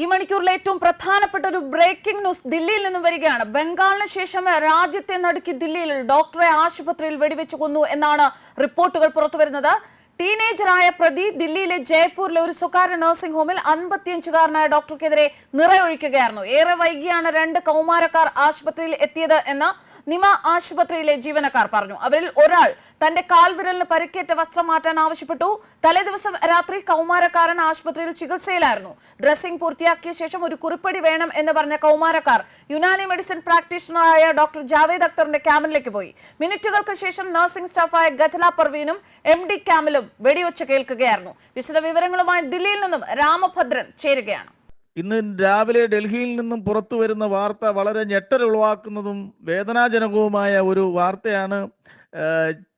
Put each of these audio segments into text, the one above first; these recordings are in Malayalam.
ഈ മണിക്കൂറിലെ ഏറ്റവും പ്രധാനപ്പെട്ട ഒരു ബ്രേക്കിംഗ് ന്യൂസ് ദില്ലിയിൽ നിന്നും വരികയാണ്. ബംഗാളിന് ശേഷം രാജ്യത്തെ നടുക്കി ദില്ലിയിൽ ഡോക്ടറെ ആശുപത്രിയിൽ വെടിവെച്ചു കൊന്നു എന്നാണ് റിപ്പോർട്ടുകൾ പുറത്തുവരുന്നത് ടീനേജറായ പ്രതി ദില്ലിയിലെ ജയ്പൂരിലെ ഒരു സ്വകാര്യ നഴ്സിംഗ് ഹോമിൽ അൻപത്തിയഞ്ചുകാരനായ ഡോക്ടർക്കെതിരെ നിറയൊഴിക്കുകയായിരുന്നു. ഏറെ വൈകിയാണ് രണ്ട് കൗമാരക്കാർ ആശുപത്രിയിൽ എത്തിയത് എന്ന് നിമ ആശുപത്രിയിലെ ജീവനക്കാർ പറഞ്ഞു. അവരിൽ ഒരാൾ തന്റെ കാൽവിരലിന് പരിക്കേറ്റ വസ്ത്രം മാറ്റാൻ ആവശ്യപ്പെട്ടു. തലേദിവസം രാത്രി കൗമാരക്കാരൻ ആശുപത്രിയിൽ ചികിത്സയിലായിരുന്നു. ഡ്രസ്സിംഗ് പൂർത്തിയാക്കിയ ശേഷം ഒരു കുറിപ്പടി വേണം എന്ന് പറഞ്ഞ കൗമാരക്കാർ യുനാനി മെഡിസിൻ പ്രാക്ടീഷണറായ ഡോക്ടർ ജാവേദ് അക്തറിന്റെ ക്യാമ്പിലേക്ക് പോയി. മിനിറ്റുകൾക്ക് ശേഷം നഴ്സിംഗ് സ്റ്റാഫായ ഗജല പർവീനും എം ഡി ക്യാമ്പിലും വെടിവെച്ച് കേൾക്കുകയായിരുന്നു. വിശദ വിവരങ്ങളുമായി ദില്ലിയിൽ നിന്നും രാമഭദ്രൻ ചേരുകയാണ്. ഇന്ന് രാവിലെ ഡൽഹിയിൽ നിന്നും പുറത്തു വരുന്ന വാർത്ത വളരെ ഞെട്ടലുളവാക്കുന്നതും വേദനാജനകവുമായ ഒരു വാർത്തയാണ്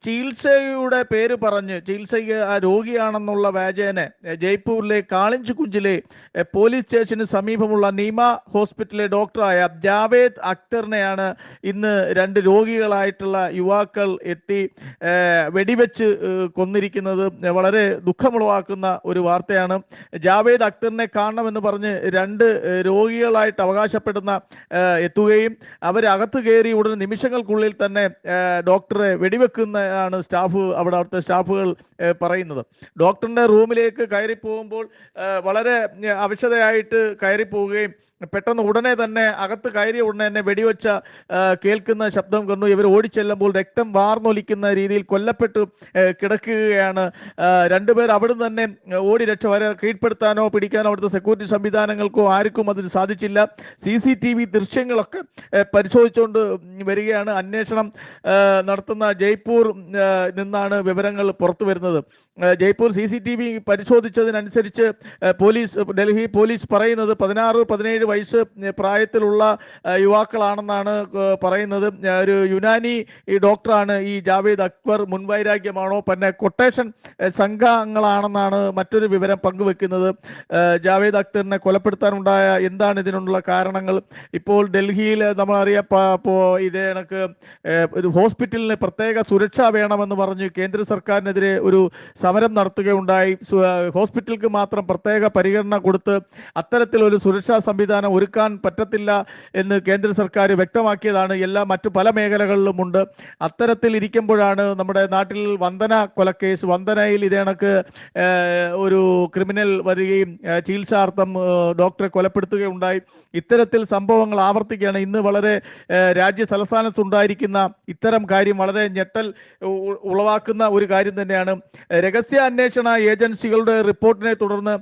ചികിത്സയുടെ പേര് പറഞ്ഞ് ചികിത്സയ്ക്ക് ആ രോഗിയാണെന്നുള്ള വാചേനെ ജയ്പൂരിലെ കാളിഞ്ച് കുഞ്ചിലെ പോലീസ് സ്റ്റേഷന് സമീപമുള്ള നീമ ഹോസ്പിറ്റലിലെ ഡോക്ടറായ ജാവേദ് അക്തറിനെയാണ് ഇന്ന് രണ്ട് രോഗികളായിട്ടുള്ള യുവാക്കൾ എത്തി വെടിവെച്ച് കൊന്നിരിക്കുന്നത്. വളരെ ദുഃഖമുളവാക്കുന്ന ഒരു വാർത്തയാണ്. ജാവേദ് അക്തറിനെ കാണണമെന്ന് പറഞ്ഞ് രണ്ട് രോഗികളായിട്ട് അവകാശപ്പെടുന്ന എത്തുകയും അവരകത്ത് കയറി ഉടൻ നിമിഷങ്ങൾക്കുള്ളിൽ തന്നെ ഡോക്ടറെ വെടിവെക്കുന്ന ആണ് സ്റ്റാഫ് അവിടെ അവിടുത്തെ സ്റ്റാഫുകൾ പറയുന്നത്. ഡോക്ടറിന്റെ റൂമിലേക്ക് കയറി പോകുമ്പോൾ വളരെ അവശതയായിട്ട് കയറി പോവുകയും പെട്ടെന്ന് ഉടനെ തന്നെ അകത്ത് കയറിയ ഉടനെ തന്നെ വെടിവെച്ച കേൾക്കുന്ന ശബ്ദം കണ്ടു ഇവർ ഓടിച്ചെല്ലുമ്പോൾ രക്തം വാർന്നൊലിക്കുന്ന രീതിയിൽ കൊല്ലപ്പെട്ടു കിടക്കുകയാണ്. രണ്ടുപേർ അവിടുന്ന് തന്നെ ഓടി രക്ഷ വരെ കീഴ്പ്പെടുത്താനോ പിടിക്കാനോ അവിടുത്തെ സെക്യൂരിറ്റി സംവിധാനങ്ങൾക്കോ ആർക്കും അതിന് സാധിച്ചില്ല. സി സി ടി വി ദൃശ്യങ്ങളൊക്കെ പരിശോധിച്ചുകൊണ്ട് വരികയാണ്. അന്വേഷണം നടത്തുന്ന ജയ്പൂർ നിന്നാണ് വിവരങ്ങൾ പുറത്തു വരുന്നത്. Jaipur C C T V പരിശോധിച്ചതിനനുസരിച്ച് police Delhi police പറയുന്നത് പതിനാറ് പതിനേഴ് വയസ്സ് പ്രായത്തിലുള്ള യുവാക്കളാണെന്നാണ് പറയുന്നത്. ഒരു യുനാനി ഡോക്ടറാണ് ഈ ജാവേദ് അക്ബർ മുൻവൈരാഗ്യമാണോ പിന്നെ കൊട്ടേഷൻ സംഘങ്ങളാണെന്നാണ് മറ്റൊരു വിവരം പങ്കുവെക്കുന്നത്. ജാവേദ് അക്തറിനെ കൊലപ്പെടുത്താനുണ്ടായ എന്താണ് ഇതിനുള്ള കാരണങ്ങൾ? ഇപ്പോൾ ഡൽഹിയിൽ നമ്മളറിയാം ഇത് കണക്ക് ഒരു ഹോസ്പിറ്റലിന് പ്രത്യേക സുരക്ഷ വേണമെന്ന് പറഞ്ഞ് കേന്ദ്ര സർക്കാരിനെതിരെ ഒരു സമരം നടത്തുകയുണ്ടായി. ഹോസ്പിറ്റലുകൾക്ക് മാത്രം പ്രത്യേക പരിഗണന കൊടുത്ത് അത്തരത്തിലൊരു സുരക്ഷാ സംവിധാനം ഒരുക്കാൻ പറ്റത്തില്ല എന്ന് കേന്ദ്ര സർക്കാർ വ്യക്തമാക്കിയതാണ്. എല്ലാ മറ്റു പല മേഖലകളിലുമുണ്ട്. അത്തരത്തിൽ ഇരിക്കുമ്പോഴാണ് നമ്മുടെ നാട്ടിൽ വന്ദന കൊലക്കേസ് വന്ദനയിൽ ഇതേ കണക്ക് ഒരു ക്രിമിനൽ വരികയും ചികിത്സാർത്ഥം ഡോക്ടറെ കൊലപ്പെടുത്തുകയുണ്ടായി. ഇത്തരത്തിൽ സംഭവങ്ങൾ ആവർത്തിക്കുകയാണ്. ഇന്ന് വളരെ രാജ്യ തലസ്ഥാനത്തുണ്ടായിരിക്കുന്ന ഇത്തരം കാര്യം വളരെ ഞെട്ടൽ ഉളവാക്കുന്ന ഒരു കാര്യം തന്നെയാണ്. രഹസ്യ അന്വേഷണ ഏജൻസികളുടെ റിപ്പോർട്ടിനെ തുടർന്ന്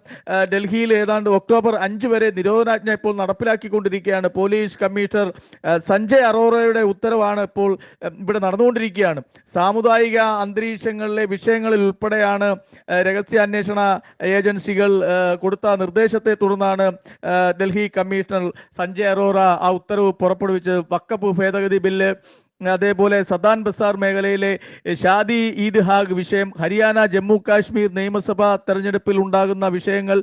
ഡൽഹിയിൽ ഏതാണ്ട് ഒക്ടോബർ അഞ്ച് വരെ നിരോധനാജ്ഞ ഇപ്പോൾ നടപ്പിലാക്കിക്കൊണ്ടിരിക്കുകയാണ്. പോലീസ് കമ്മീഷണർ സഞ്ജയ് അറോറയുടെ ഉത്തരവാണ് ഇപ്പോൾ ഇവിടെ നടന്നുകൊണ്ടിരിക്കുകയാണ്. സാമുദായിക അന്തരീക്ഷങ്ങളിലെ വിഷയങ്ങളിൽ ഉൾപ്പെടെയാണ് രഹസ്യ രഹസ്യാന്വേഷണ ഏജൻസികൾ കൊടുത്ത നിർദ്ദേശത്തെ തുടർന്നാണ് ഡൽഹി കമ്മീഷണർ സഞ്ജയ് അറോറ ആ ഉത്തരവ് പുറപ്പെടുവിച്ചത്. വക്കപ്പ് ഭേദഗതി ബില്ല് അതേപോലെ സദാൻ ബസാർ മേഖലയിലെ ഷാദി ഈദ് ഹാഗ് വിഷയം ഹരിയാന ജമ്മു കാശ്മീർ നിയമസഭാ തെരഞ്ഞെടുപ്പിൽ ഉണ്ടാകുന്ന വിഷയങ്ങൾ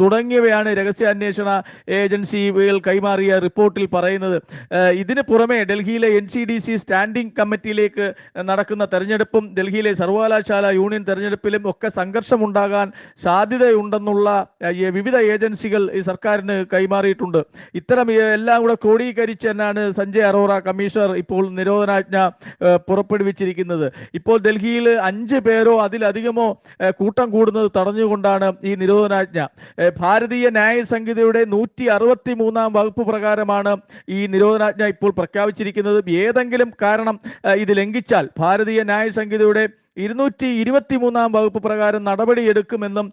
തുടങ്ങിയവയാണ് രഹസ്യാന്വേഷണ ഏജൻസികൾ കൈമാറിയ റിപ്പോർട്ടിൽ പറയുന്നത്. ഇതിന് പുറമെ ഡൽഹിയിലെ N C D C standing കമ്മിറ്റിയിലേക്ക് നടക്കുന്ന തെരഞ്ഞെടുപ്പും ഡൽഹിയിലെ സർവകലാശാല യൂണിയൻ തെരഞ്ഞെടുപ്പിലും ഒക്കെ സംഘർഷമുണ്ടാകാൻ സാധ്യതയുണ്ടെന്നുള്ള വിവിധ ഏജൻസികൾ ഈ സർക്കാരിന് കൈമാറിയിട്ടുണ്ട്. ഇത്തരം എല്ലാം കൂടെ ക്രോഡീകരിച്ച് തന്നെയാണ് സഞ്ജയ് അറോറ കമ്മീഷണർ ഇപ്പോൾ നിരോധനാജ്ഞ ഏഹ്, പുറപ്പെടുവിച്ചിരിക്കുന്നത്. ഇപ്പോൾ ഡൽഹിയിൽ അഞ്ച് പേരോ അതിലധികമോ കൂട്ടം കൂടുന്നത് തടഞ്ഞുകൊണ്ടാണ് ഈ നിരോധനാജ്ഞ. ഭാരതീയ ന്യായ സംഹിതയുടെ നൂറ്റി അറുപത്തി മൂന്നാം വകുപ്പ് പ്രകാരമാണ് ഈ നിരോധനാജ്ഞ ഇപ്പോൾ പ്രഖ്യാപിച്ചിരിക്കുന്നത്. ഏതെങ്കിലും കാരണം ഇത് ലംഘിച്ചാൽ ഭാരതീയ ന്യായ സംഹിതയുടെ ഇരുന്നൂറ്റി ഇരുപത്തി മൂന്നാം വകുപ്പ് പ്രകാരം നടപടിയെടുക്കുമെന്നും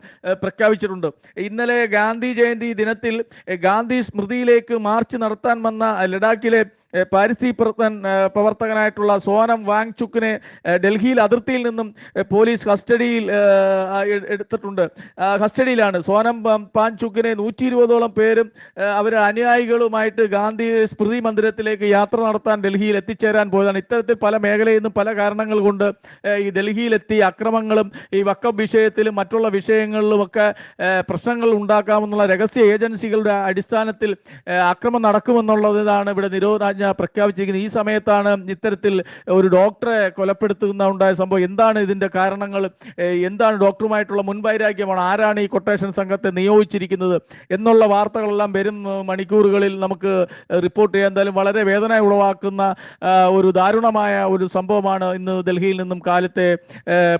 പ്രഖ്യാപിച്ചിട്ടുണ്ട്. ഇന്നലെ ഗാന്ധി ജയന്തി ദിനത്തിൽ ഗാന്ധി സ്മൃതിയിലേക്ക് മാർച്ച് നടത്താൻ വന്ന ലഡാക്കിലെ പ്രവർത്തൻ പ്രവർത്തകനായിട്ടുള്ള സോനം വാങ്ചുക്കിനെ ചുക്കിനെ ഡൽഹിയിൽ അതിർത്തിയിൽ നിന്നും പോലീസ് കസ്റ്റഡിയിൽ എടുത്തിട്ടുണ്ട്. കസ്റ്റഡിയിലാണ്. സോനം പാൻചുക്കിനെ നൂറ്റി ഇരുപതോളം പേരും അവരുടെ അനുയായികളുമായിട്ട് ഗാന്ധി സ്മൃതി മന്ദിരത്തിലേക്ക് യാത്ര നടത്താൻ ഡൽഹിയിൽ എത്തിച്ചേരാൻ പോയതാണ്. ഇത്തരത്തിൽ പല മേഖലയിൽ നിന്നും പല കാരണങ്ങൾ കൊണ്ട് ഈ ഡൽഹിയിലെത്തിയ അക്രമങ്ങളും ഈ വക്കം വിഷയത്തിലും മറ്റുള്ള വിഷയങ്ങളിലും ഒക്കെ പ്രശ്നങ്ങൾ ഉണ്ടാക്കാമെന്നുള്ള രഹസ്യ ഏജൻസികളുടെ അടിസ്ഥാനത്തിൽ അക്രമം നടക്കുമെന്നുള്ളതാണ് ഇവിടെ നിരോധനാജ്ഞ പ്രഖ്യാപിച്ചിരിക്കുന്നത് ഈ സമയത്താണ് ഇത്തരത്തിൽ ഒരു ഡോക്ടറെ കൊലപ്പെടുത്തുന്ന ഉണ്ടായ സംഭവം. എന്താണ് ഇതിന്റെ കാരണങ്ങൾ? എന്താണ് ഡോക്ടറുമായിട്ടുള്ള മുൻവൈരാഗ്യമാണ്? ആരാണ് ഈ കൊട്ടേഷൻ സംഘത്തെ നിയോഗിച്ചിരിക്കുന്നത്? എന്നുള്ള വാർത്തകളെല്ലാം വരും മണിക്കൂറുകളിൽ നമുക്ക് റിപ്പോർട്ട് ചെയ്യാൻ. എന്തായാലും വളരെ വേദന ഉളവാക്കുന്ന ഒരു ദാരുണമായ ഒരു സംഭവമാണ് ഇന്ന് ഡൽഹിയിൽ നിന്നും കാലത്തെ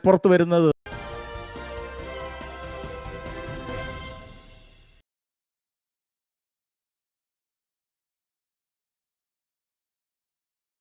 പുറത്തു വരുന്നത്.